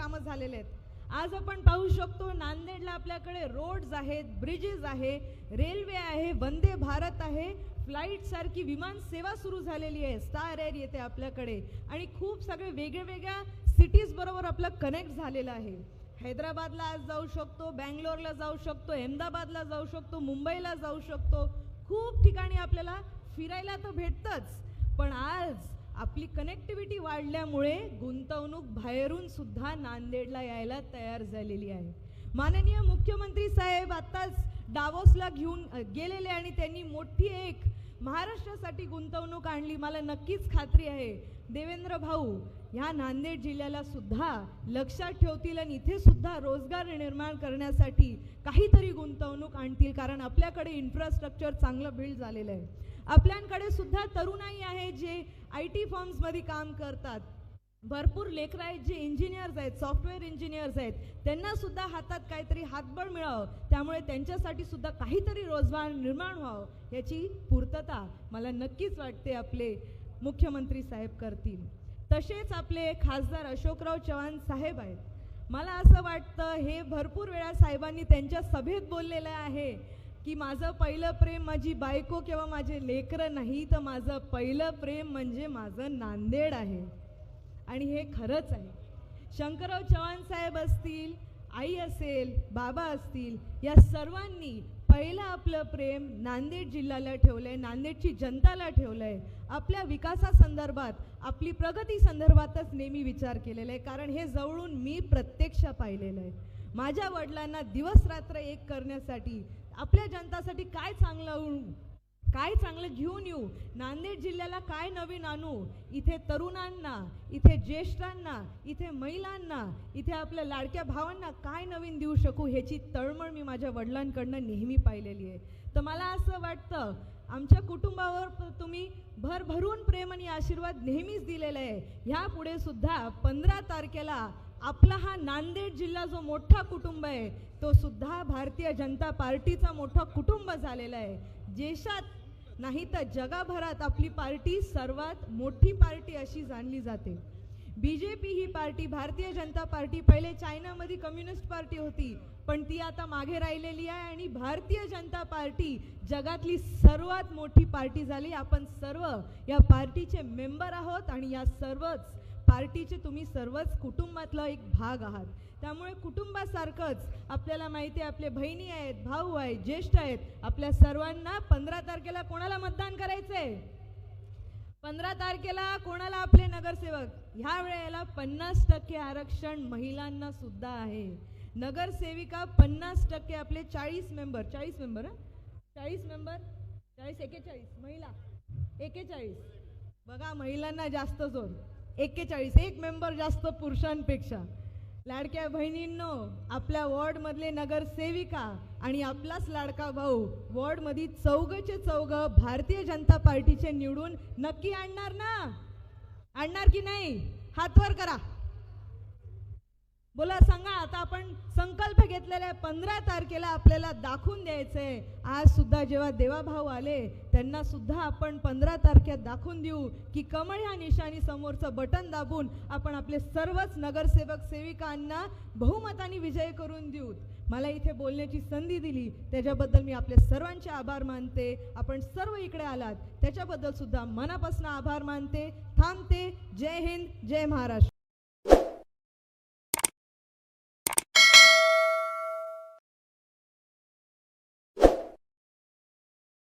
कामं झालेले आहेत. आज आपण पाहू शकतो नांदेडला आपल्याकडे रोड्स आहेत ब्रिजेस आहे रेल्वे आहे वंदे भारत आहे. फ्लाईटसारखी विमान सेवा सुरू झालेली आहे. स्टार एअर येते आपल्याकडे. आणि खूप सगळे वेगळ्या वेगळ्या सिटीजबरोबर आपलं कनेक्ट झालेलं आहे. हैदराबादला आज जाऊ शकतो बँगलोरला जाऊ शकतो अहमदाबादला जाऊ शकतो मुंबईला जाऊ शकतो. खूप ठिकाणी आपल्याला फिरायला तर भेटतंच. पण आज आपली कनेक्टिव्हिटी वाढल्यामुळे गुंतवणूक बाहेरून सुद्धा नांदेडला यायला तयार झालेली आहे. माननीय मुख्यमंत्री साहेब आत्ताच डावोसला घेऊन गेलेले आणि त्यांनी मोठी एक महाराष्ट्रासाठी गुंतवणूक आणली मला नक्कीच खात्री आहे. देवेंद्र भाऊ ह्या नांदेड जिल्ह्याला सुद्धा लक्षात ठेवतील आणि इथे सुद्धा रोजगार निर्माण करण्यासाठी काहीतरी गुंतवणूक आणतील कारण आपल्याकडे इन्फ्रास्ट्रक्चर चांगलं बिल्ड झालेलं आहे. आपल्याकडे सुद्धा तरुणाई आहे जे आय टी फॉर्म्समध्ये काम करतात. भरपूर लेकरं आहेत जे इंजिनियर्स आहेत सॉफ्टवेअर इंजिनियर्स आहेत त्यांना सुद्धा हातात काहीतरी हातबळ मिळावं. त्यामुळे त्यांच्यासाठी सुद्धा काहीतरी रोजगार निर्माण व्हावं याची पूर्तता मला नक्कीच वाटते आपले मुख्यमंत्री साहेब करतील. तसेच आपले खासदार अशोकराव चव्हाण साहेब आहेत. मला असं वाटतं हे भरपूर वेळा साहेबांनी त्यांच्या सभेत बोललेलं आहे की माझं पहिलं प्रेम माझी बायको किंवा माझे लेकरं नाही तर माझं पहिलं प्रेम म्हणजे माझं नांदेड आहे. आणि हे खरंच आहे. शंकरराव चव्हाण साहेब असतील आई असेल बाबा असतील या सर्वांनी पहिलं आपलं प्रेम नांदेड जिल्ह्याला ठेवलं आहे नांदेडची जनताला आहे आपल्या विकासासंदर्भात आपली प्रगती संदर्भातच नेहमी विचार केलेला आहे. कारण हे जवळून मी प्रत्यक्ष पाहिलेलं आहे. माझ्या वडिलांना दिवस रात्र एक करण्यासाठी आपल्या जनतासाठी काय चांगलं होऊ काय चांगलं घेऊन येऊ? नांदेड जिल्ह्याला काय नवीन आणू? इथे तरुणांना इथे ज्येष्ठांना इथे महिलांना इथे आपल्या लाडक्या भावांना काय नवीन देऊ शकू ह्याची तळमळ मी माझ्या वडिलांकडनं नेहमी पाहिलेली आहे. तर मला असं वाटतं आमच्या कुटुंबावर तुम्ही भरभरून प्रेम आणि आशीर्वाद नेहमीच दिलेला आहे. ह्यापुढे सुद्धा पंधरा तारखेला आपला हा नांदेड जिल्हा जो मोठा कुटुंब आहे तो सुद्धा भारतीय जनता पार्टीचा मोठा कुटुंब झालेला आहे. देशात नाही तर जगाभरात आपली पार्टी सर्वात मोठी पार्टी अशी जाणली जाते. बी जे पी ही पार्टी भारतीय जनता पार्टी पहिले चायनामध्ये कम्युनिस्ट पार्टी होती पण ती आता मागे राहिलेली आहे आणि भारतीय जनता पार्टी जगातली सर्वात मोठी पार्टी झाली. आपण सर्व या पार्टीचे मेंबर आहोत आणि या सर्वच पार्टीचे तुम्ही सर्वच कुटुंबातला एक भाग आहात. त्यामुळे कुटुंबासारखंच आपल्याला माहिती आहे आपले बहिणी आहेत भाऊ आहेत ज्येष्ठ आहेत आपल्या सर्वांना पंधरा तारखेला कोणाला मतदान करायचं आहे पंधरा तारखेला कोणाला आपले नगरसेवक? ह्या वेळेला पन्नास टक्के आरक्षण महिलांना सुद्धा आहे. नगरसेविका पन्नास टक्के आपले चाळीस मेंबर चाळीस मेंबर चाळीस मेंबर? चाळीस एकेचाळीस महिला एकेचाळीस. बघा महिलांना जास्त जोर. एकेचाळीस एक मेंबर जास्त पुरुषांपेक्षा. लाडक्या बहिणींनो आपल्या वॉर्डमधले नगरसेविका आणि आपलाच लाडका भाऊ वॉर्डमध्ये चौघचे चौघ भारतीय जनता पार्टीचे निवडून नक्की आणणार ना? आणणार की नाही? हातवर करा. बोला सांगा आता आपण संकल्प घेतलेला आहे पंधरा तारखेला आपल्याला दाखवून द्यायचंय. आज सुद्धा जेव्हा देवाभाऊ आले त्यांना सुद्धा आपण पंधरा तारखेत दाखवून देऊ की कमळ ह्या निशाणी समोरचं बटन दाबून आपण आपले सर्वच नगरसेवक सेविकांना बहुमताने विजय करून देऊ. मला इथे बोलण्याची संधी दिली. त्याच्याबद्दल मी आपले सर्वांचे आभार मानते. आपण सर्व इकडे आलात. त्याच्याबद्दल सुद्धा मनापासून आभार मानते. थांबते. जय हिंद जय महाराष्ट्र.